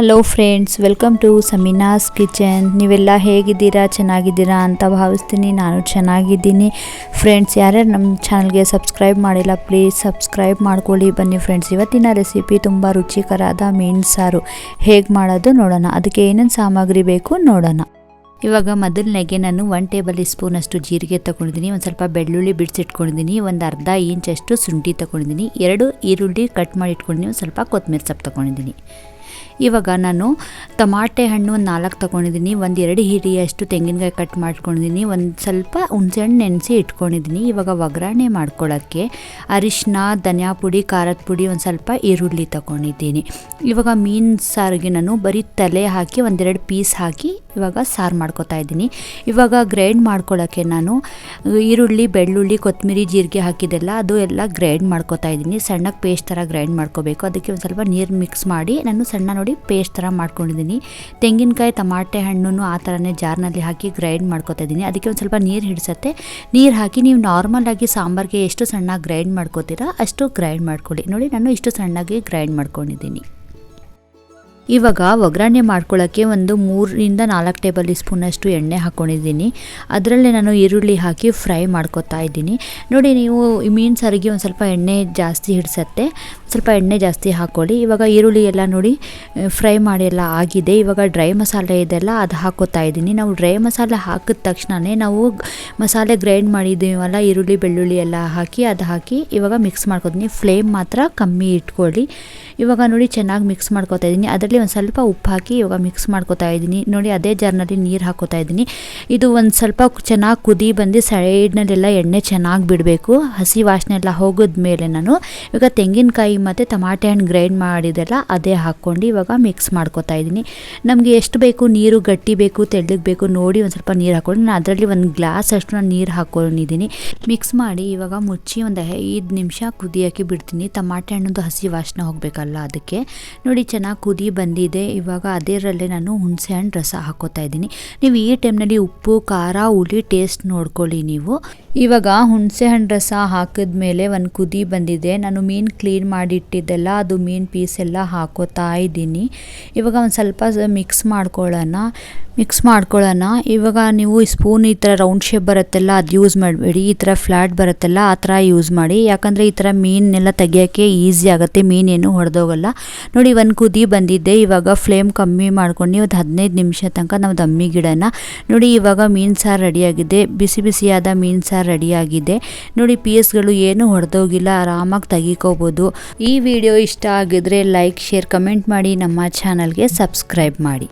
Hello friends welcome to Samina's kitchen ನೀವೆಲ್ಲ ಹೇಗಿದ್ದೀರಾ? ಚೆನ್ನಾಗಿದ್ದೀರಾ ಅಂತ ಭಾವಿಸ್ತೀನಿ. ನಾನು ಚೆನ್ನಾಗಿದ್ದೀನಿ. ಫ್ರೆಂಡ್ಸ್ ಯಾರ್ಯಾರು ನಮ್ಮ ಚಾನಲ್ಗೆ ಸಬ್ಸ್ಕ್ರೈಬ್ ಮಾಡಿಲ್ಲ ಪ್ಲೀಸ್ ಸಬ್ಸ್ಕ್ರೈಬ್ ಮಾಡ್ಕೊಳ್ಳಿ. ಬನ್ನಿ ಫ್ರೆಂಡ್ಸ್ ಇವತ್ತಿನ ರೆಸಿಪಿ ತುಂಬ ರುಚಿಕರಾದ ಮೀನು ಸಾರು. ಹೇಗೆ ಮಾಡೋದು ನೋಡೋಣ. ಅದಕ್ಕೆ ಏನೇನು ಸಾಮಗ್ರಿ ಬೇಕು ನೋಡೋಣ. ಇವಾಗ ಮೊದಲನೇಗೆ ನಾನು ಒನ್ ಟೇಬಲ್ ಸ್ಪೂನಷ್ಟು ಜೀರಿಗೆ ತೊಗೊಂಡಿದ್ದೀನಿ. ಒಂದು ಸ್ವಲ್ಪ ಬೆಳ್ಳುಳ್ಳಿ ಬಿಡಿಸಿಟ್ಕೊಂಡಿದ್ದೀನಿ ಒಂದು ಅರ್ಧ ಇಂಚಷ್ಟು ಶುಂಠಿ ತೊಗೊಂಡಿದ್ದೀನಿ. ಎರಡು ಈರುಳ್ಳಿ ಕಟ್ ಮಾಡಿ ಇಟ್ಕೊಂಡಿದ್ದೀನಿ. ಒಂದು ಸ್ವಲ್ಪ ಕೊತ್ತಂಬರಿ ಸೊಪ್ಪು ತೊಗೊಂಡಿದ್ದೀನಿ. ಇವಾಗ ನಾನು ಟಮಾಟೆ ಹಣ್ಣು ಒಂದು ನಾಲ್ಕು ತೊಗೊಂಡಿದ್ದೀನಿ, ಒಂದು ಎರಡು ಹಿರಿಯಷ್ಟು ತೆಂಗಿನಕಾಯಿ ಕಟ್ ಮಾಡ್ಕೊಂಡಿದ್ದೀನಿ, ಒಂದು ಸ್ವಲ್ಪ ಹುಣಸೆಹಣ್ಣು ನೆನೆಸಿ ಇಟ್ಕೊಂಡಿದ್ದೀನಿ. ಇವಾಗ ಒಗ್ಗರಣೆ ಮಾಡ್ಕೊಳ್ಳೋಕ್ಕೆ ಅರಿಶಿನ ಧನಿಯಾ ಪುಡಿ, ಖಾರದ ಪುಡಿ ಒಂದು ಸ್ವಲ್ಪ ಈರುಳ್ಳಿ ತೊಗೊಂಡಿದ್ದೀನಿ. ಇವಾಗ ಮೀನು ಸಾರಿಗೆ ನಾನು ಬರೀ ತಲೆ ಹಾಕಿ ಒಂದೆರಡು ಪೀಸ್ ಹಾಕಿ ಇವಾಗ ಸಾರು ಮಾಡ್ಕೊತಾ ಇದ್ದೀನಿ. ಇವಾಗ ಗ್ರೈಂಡ್ ಮಾಡ್ಕೊಳ್ಳೋಕ್ಕೆ ನಾನು ಈರುಳ್ಳಿ, ಬೆಳ್ಳುಳ್ಳಿ ಕೊತ್ತಂಬರಿ ಜೀರಿಗೆ ಹಾಕಿದ್ದೆಲ್ಲ ಅದು ಎಲ್ಲ ಗ್ರೈಂಡ್ ಮಾಡ್ಕೊತಾ ಇದ್ದೀನಿ. ಸಣ್ಣಕ್ಕೆ ಪೇಸ್ಟ್ ಥರ ಗ್ರೈಂಡ್ ಮಾಡ್ಕೋಬೇಕು. ಅದಕ್ಕೆ ಒಂದು ಸ್ವಲ್ಪ ನೀರು ಮಿಕ್ಸ್ ಮಾಡಿ ನಾನು ಸಣ್ಣ ನೋಡಿ ಪೇಸ್ಟ್ ಥರ ಮಾಡ್ಕೊಂಡಿದ್ದೀನಿ. ತೆಂಗಿನಕಾಯಿ, ಟಮಾಟೆ ಹಣ್ಣು ಆ ಥರನೇ ಜಾರ್ನಲ್ಲಿ ಹಾಕಿ ಗ್ರೈಂಡ್ ಮಾಡ್ಕೊತಾ ಇದ್ದೀನಿ. ಅದಕ್ಕೆ ಒಂದು ಸ್ವಲ್ಪ ನೀರು ಹಿಡಿಸತ್ತೆ. ನೀರು ಹಾಕಿ ನೀವು ನಾರ್ಮಲಾಗಿ ಸಾಂಬಾರಿಗೆ ಎಷ್ಟು ಸಣ್ಣ ಗ್ರೈಂಡ್ ಮಾಡ್ಕೋತೀರಾ ಅಷ್ಟು ಗ್ರೈಂಡ್ ಮಾಡ್ಕೊಳ್ಳಿ. ನೋಡಿ ನಾನು ಇಷ್ಟು ಸಣ್ಣಗೆ ಗ್ರೈಂಡ್ ಮಾಡ್ಕೊಂಡಿದ್ದೀನಿ. ಇವಾಗ ಒಗ್ಗರಣೆ ಮಾಡ್ಕೊಳ್ಳೋಕ್ಕೆ ಒಂದು ಮೂರರಿಂದ ನಾಲ್ಕು ಟೇಬಲ್ ಸ್ಪೂನಷ್ಟು ಎಣ್ಣೆ ಹಾಕ್ಕೊಂಡಿದ್ದೀನಿ ಅದರಲ್ಲೇ ನಾನು ಈರುಳ್ಳಿ ಹಾಕಿ ಫ್ರೈ ಮಾಡ್ಕೊತಾ ಇದ್ದೀನಿ. ನೋಡಿ, ನೀವು ಮೀನು ಸಾರಿಗೆ ಒಂದು ಸ್ವಲ್ಪ ಎಣ್ಣೆ ಜಾಸ್ತಿ ಹಿಡಿಸತ್ತೆ. ಸ್ವಲ್ಪ ಎಣ್ಣೆ ಜಾಸ್ತಿ ಹಾಕ್ಕೊಳ್ಳಿ ಇವಾಗ ಈರುಳ್ಳಿ ಎಲ್ಲ ನೋಡಿ ಫ್ರೈ ಮಾಡಿ ಎಲ್ಲ ಆಗಿದೆ. ಇವಾಗ ಡ್ರೈ ಮಸಾಲೆ ಇದೆಲ್ಲ ಅದು ಹಾಕೋತಾ ಇದ್ದೀನಿ. ನಾವು ಡ್ರೈ ಮಸಾಲೆ ಹಾಕಿದ ತಕ್ಷಣವೇ ನಾವು ಮಸಾಲೆ ಗ್ರೈಂಡ್ ಮಾಡಿದ್ದೀವಲ್ಲ, ಈರುಳ್ಳಿ, ಬೆಳ್ಳುಳ್ಳಿ ಎಲ್ಲ ಹಾಕಿ ಅದು ಹಾಕಿ ಇವಾಗ ಮಿಕ್ಸ್ ಮಾಡ್ಕೊತೀನಿ. ಫ್ಲೇಮ್ ಮಾತ್ರ ಕಮ್ಮಿ ಇಟ್ಕೊಳ್ಳಿ. ಇವಾಗ ನೋಡಿ ಚೆನ್ನಾಗಿ ಮಿಕ್ಸ್ ಮಾಡ್ಕೊತಾ ಇದ್ದೀನಿ. ಅದರಲ್ಲಿ ಒಂದು ಸ್ವಲ್ಪ ಉಪ್ಪು ಹಾಕಿ ಇವಾಗ ಮಿಕ್ಸ್ ಮಾಡ್ಕೋತಾ ಇದ್ದೀನಿ. ನೋಡಿ, ಅದೇ ಜಾರ್ನಲ್ಲಿ ನೀರು ಹಾಕೋತಾ ಇದ್ದೀನಿ. ಇದು ಒಂದು ಸ್ವಲ್ಪ ಚೆನ್ನಾಗಿ ಕುದಿ ಬಂದು ಸೈಡ್ನಲ್ಲೆಲ್ಲ ಎಣ್ಣೆ ಚೆನ್ನಾಗಿ ಬಿಡಬೇಕು. ಹಸಿ ವಾಸನೆ ಎಲ್ಲ ಹೋಗಿದ ಮೇಲೆ ನಾನು ಇವಾಗ ತೆಂಗಿನಕಾಯಿ ಮತ್ತು ಟಮಾಟೆ ಹಣ್ಣು ಗ್ರೈಂಡ್ ಮಾಡಿದೆಲ್ಲ ಅದೇ ಹಾಕ್ಕೊಂಡು ಇವಾಗ ಮಿಕ್ಸ್ ಮಾಡ್ಕೋತಾ ಇದ್ದೀನಿ. ನಮಗೆ ಎಷ್ಟು ಬೇಕು? ನೀರು, ಗಟ್ಟಿ ಬೇಕು, ತೆಳ್ಳಗೆ ಬೇಕು ನೋಡಿ ಒಂದು ಸ್ವಲ್ಪ ನೀರು ಹಾಕ್ಕೊಂಡು ನಾನು ಅದರಲ್ಲಿ ಒಂದು ಗ್ಲಾಸ್ ಅಷ್ಟು ನಾನು ನೀರು ಹಾಕ್ಕೊಂಡಿದ್ದೀನಿ ಮಿಕ್ಸ್ ಮಾಡಿ ಇವಾಗ ಮುಚ್ಚಿ ಒಂದು ಐದು ನಿಮಿಷ ಕುದಿಯೋಕ್ಕೆ ಬಿಡ್ತೀನಿ. ಟಮಾಟೆ ಹಣ್ಣದು ಹಸಿ ವಾಸನೆ ಹೋಗಬೇಕಲ್ಲ ಅದಕ್ಕೆ. ನೋಡಿ, ಚೆನ್ನಾಗಿ ಕುದಿ ಬಂದಿದೆ. ಇವಾಗ ಅದರಲ್ಲೇ ನಾನು ಹುಣಸೆ ಹಣ್ಣು ರಸ ಹಾಕೋತಾ ಇದ್ದೀನಿ. ನೀವು ಈ ಟೈಮ್ನಲ್ಲಿ ಉಪ್ಪು, ಖಾರ, ಹುಳಿ ಟೇಸ್ಟ್ ನೋಡ್ಕೊಳ್ಳಿ ನೀವು. ಇವಾಗ ಹುಣಸೆ ಹಣ್ಣು ರಸ ಹಾಕಿದ್ಮೇಲೆ ಒಂದು ಕುದಿ ಬಂದಿದೆ. ನಾನು ಮೀನು ಕ್ಲೀನ್ ಮಾಡಿಟ್ಟಿದ್ದೆಲ್ಲ, ಅದು ಮೀನು ಪೀಸ್ ಎಲ್ಲ ಹಾಕೋತಾ ಇದ್ದೀನಿ. ಇವಾಗ ಒಂದು ಸ್ವಲ್ಪ ಮಿಕ್ಸ್ ಮಾಡ್ಕೊಳ್ಳೋಣ. ಮಿಕ್ಸ್ ಮಾಡ್ಕೊಳ್ಳೋಣ. ಇವಾಗ ನೀವು ಸ್ಪೂನ್ ಈ ಥರ ರೌಂಡ್ ಶೇಪ್ ಬರುತ್ತಲ್ಲ, ಅದು ಯೂಸ್ ಮಾಡಬೇಡಿ. ಈ ಥರ ಫ್ಲ್ಯಾಟ್ ಬರುತ್ತಲ್ಲ, ಆ ಥರ ಯೂಸ್ ಮಾಡಿ. ಯಾಕಂದರೆ ಈ ಥರ ಮೀನೆಲ್ಲ ತೆಗಿಯೋಕ್ಕೆ ಈಸಿ ಆಗುತ್ತೆ, ಮೀನೇನು ಹೊಡೆದೋಗಲ್ಲ. ನೋಡಿ, ಒಂದು ಕುದಿ ಬಂದಿದ್ದೆ. ಇವಾಗ ಫ್ಲೇಮ್ ಕಮ್ಮಿ ಮಾಡ್ಕೊಂಡು ಒಂದು ಹದಿನೈದು ನಿಮಿಷ ತನಕ ನಾವು ದಮ್ಮಿ ಗಿಡನ. ನೋಡಿ, ಇವಾಗ ಮೀನು ಸಾರು ರೆಡಿಯಾಗಿದೆ ಬಿಸಿ ಬಿಸಿಯಾದ ಮೀನು ಸಾರು ರೆಡಿಯಾಗಿದೆ ನೋಡಿ ಪೀಸ್ಗಳು ಏನು ಹೊಡೆದೋಗಿಲ್ಲ, ಆರಾಮಾಗಿ ತೆಗಿಕೋಬೋದು. ಈ ವಿಡಿಯೋ ಇಷ್ಟ ಆಗಿದ್ರೆ ಲೈಕ್ ಶೇರ್ ಕಮೆಂಟ್ ಮಾಡಿ. ನಮ್ಮ ಚಾನಲ್ಗೆ ಸಬ್ಸ್ಕ್ರೈಬ್ ಮಾಡಿ.